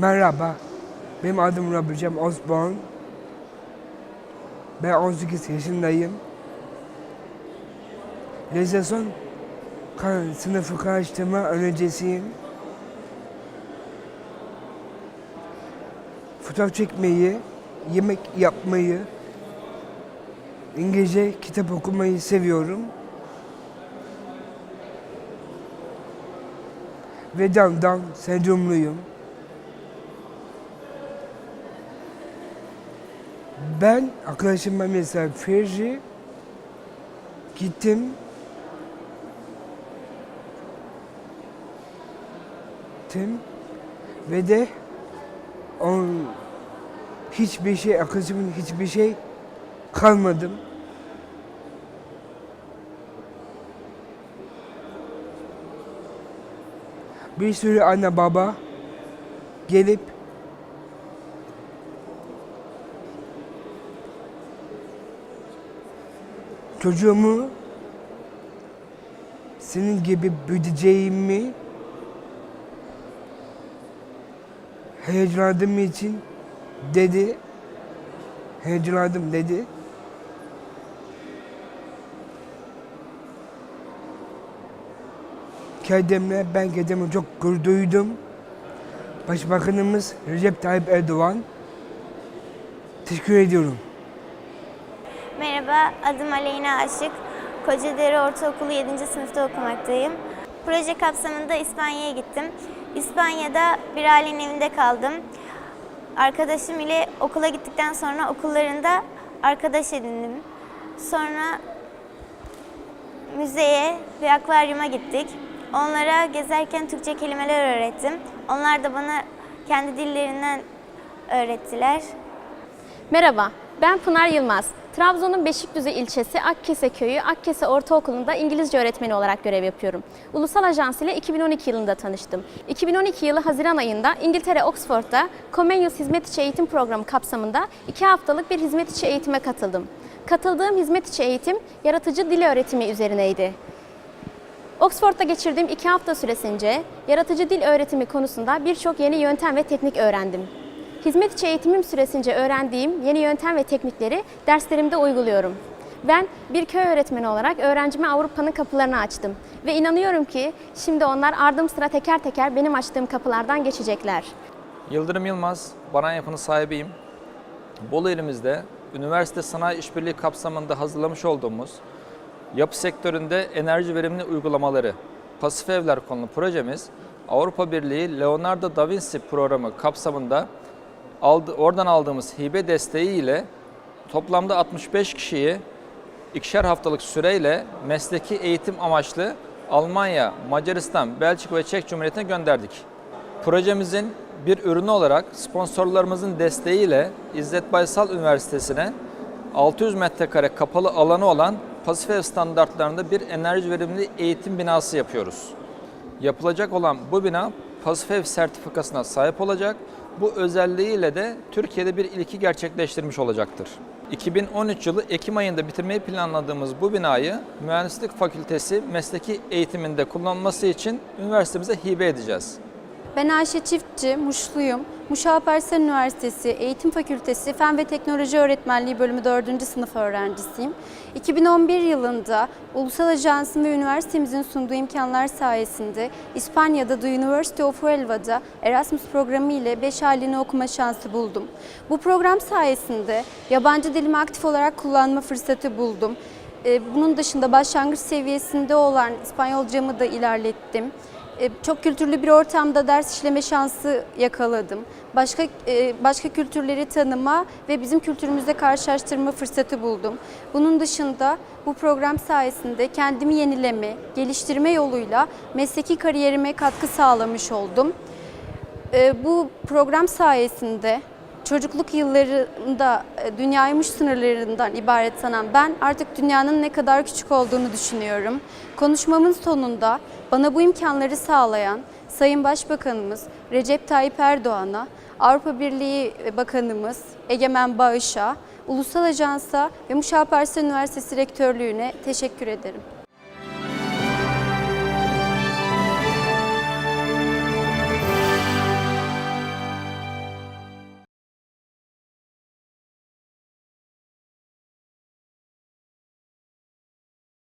Merhaba, benim adım Rabicem Osborne. Ben 18 yaşındayım. Rezasyon sınıfı karıştırma öğrencisiyim. Fotoğraf çekmeyi, yemek yapmayı, İngilizce kitap okumayı seviyorum. Ve Down sendromluyum. Ben arkadaşımla mesela Ferji gittim. Gittim ve de on hiçbir şey arkadaşımın hiçbir şey kalmadım. Bir sürü anne baba gelip çocuğumu senin gibi büyüteceğimi heyecanlandığım için dedi. Heyecanlandım dedi. Kendimle ben kendime çok gurur duydum. Başbakanımız Recep Tayyip Erdoğan. Teşekkür ediyorum. Merhaba, adım Aleyna Aşık. Kocadere Ortaokulu 7. sınıfta okumaktayım. Proje kapsamında İspanya'ya gittim. İspanya'da bir ailenin evinde kaldım. Arkadaşım ile okula gittikten sonra okullarında arkadaş edindim. Sonra müzeye ve akvaryuma gittik. Onlara gezerken Türkçe kelimeler öğrettim. Onlar da bana kendi dillerinden öğrettiler. Merhaba, ben Pınar Yılmaz. Trabzon'un Beşikdüzü ilçesi Akkese Köyü Akkese Ortaokulu'nda İngilizce öğretmeni olarak görev yapıyorum. Ulusal Ajans ile 2012 yılında tanıştım. 2012 yılı Haziran ayında İngiltere Oxford'da Comenius Hizmet İçi Eğitim Programı kapsamında 2 haftalık bir hizmet içi eğitime katıldım. Katıldığım hizmet içi eğitim yaratıcı dil öğretimi üzerineydi. Oxford'da geçirdiğim iki hafta süresince yaratıcı dil öğretimi konusunda birçok yeni yöntem ve teknik öğrendim. Hizmet içi eğitimim süresince öğrendiğim yeni yöntem ve teknikleri derslerimde uyguluyorum. Ben bir köy öğretmeni olarak öğrencime Avrupa'nın kapılarını açtım ve inanıyorum ki şimdi onlar ardım sıra teker teker benim açtığım kapılardan geçecekler. Yıldırım Yılmaz, Baran Yapı'nın sahibiyim. Bolu ilimizde üniversite sanayi işbirliği kapsamında hazırlamış olduğumuz yapı sektöründe enerji verimli uygulamaları pasif evler konulu projemiz Avrupa Birliği Leonardo da Vinci programı kapsamında aldı, oradan aldığımız hibe desteği ile toplamda 65 kişiyi ikişer haftalık süreyle mesleki eğitim amaçlı Almanya, Macaristan, Belçika ve Çek Cumhuriyeti'ne gönderdik. Projemizin bir ürünü olarak sponsorlarımızın desteğiyle İzzet Baysal Üniversitesi'ne 600 metrekare kapalı alanı olan pasif ev standartlarında bir enerji verimli eğitim binası yapıyoruz. Yapılacak olan bu bina pasif ev sertifikasına sahip olacak. Bu özelliğiyle de Türkiye'de bir ilki gerçekleştirmiş olacaktır. 2013 yılı Ekim ayında bitirmeyi planladığımız bu binayı Mühendislik Fakültesi mesleki eğitiminde kullanılması için üniversitemize hibe edeceğiz. Ben Ayşe Çiftçi, Muşluyum. Muş Alparslan Üniversitesi Eğitim Fakültesi Fen ve Teknoloji Öğretmenliği Bölümü 4. sınıf öğrencisiyim. 2011 yılında Ulusal Ajansın ve üniversitemizin sunduğu imkanlar sayesinde İspanya'da The University of Huelva'da Erasmus programı ile 5 aylığına okuma şansı buldum. Bu program sayesinde yabancı dilimi aktif olarak kullanma fırsatı buldum. Bunun dışında başlangıç seviyesinde olan İspanyolcamı da ilerlettim. E, Çok kültürlü bir ortamda ders işleme şansı yakaladım. Başka e, başka kültürleri tanıma ve bizim kültürümüzle karşılaştırma fırsatı buldum. Bunun dışında bu program sayesinde kendimi yenileme, geliştirme yoluyla mesleki kariyerime katkı sağlamış oldum. E, Bu program sayesinde çocukluk yıllarında e, dünyaymış sınırlarından ibaret sanan ben artık dünyanın ne kadar küçük olduğunu düşünüyorum. Konuşmamın sonunda bana bu imkanları sağlayan Sayın Başbakanımız Recep Tayyip Erdoğan'a, Avrupa Birliği Bakanımız Egemen Bağış'a, Ulusal Ajans'a ve Muş Alparslan Üniversitesi Rektörlüğü'ne teşekkür ederim.